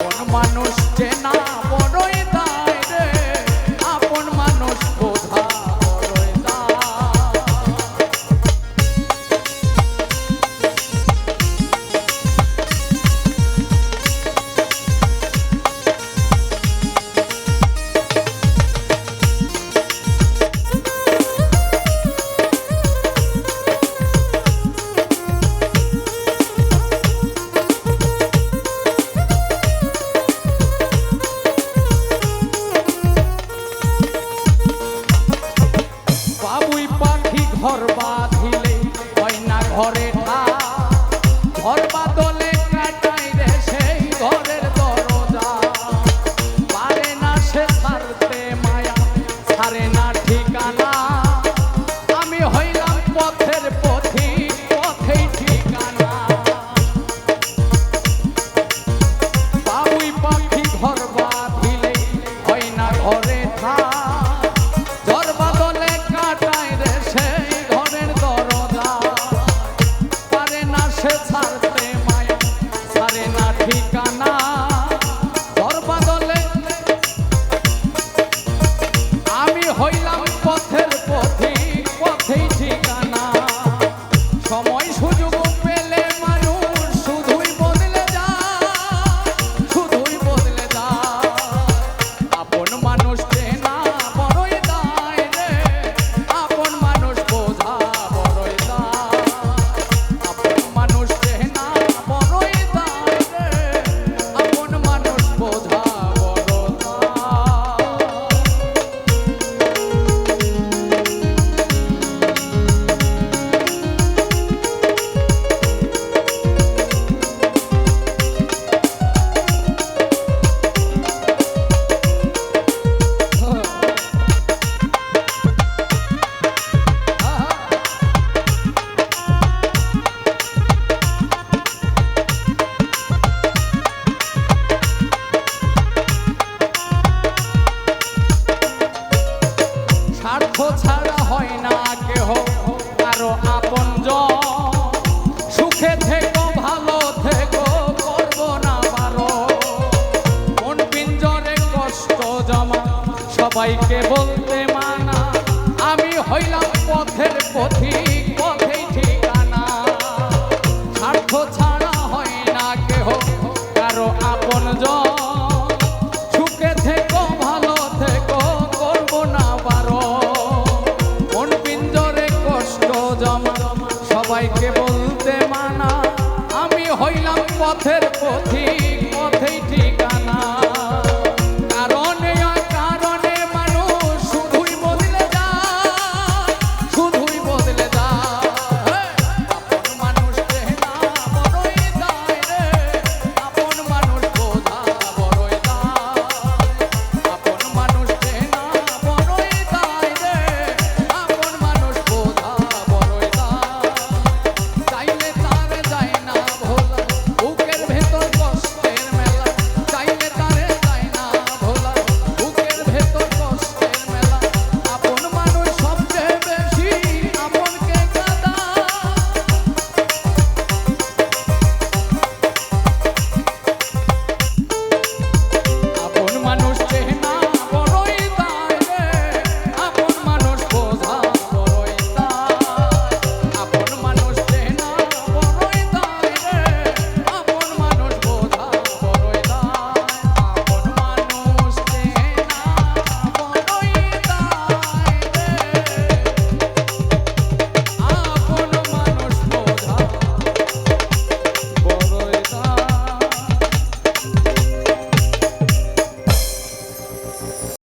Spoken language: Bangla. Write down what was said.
কোন মানুষ চেনা সবাইকে বলতে মানা, আমি হইলাম পথের পথিক, পথেই ঠিকানা। স্বার্থ ছাড়া হয় না কেহ, কারও আপন সুখে থেকো, ভালো থেকো, করব না বারো কোন পিঞ্জরে কষ্ট জমা, সবাইকে বলতে মানা, আমি হইলাম পথের পথি পথেই ঠিক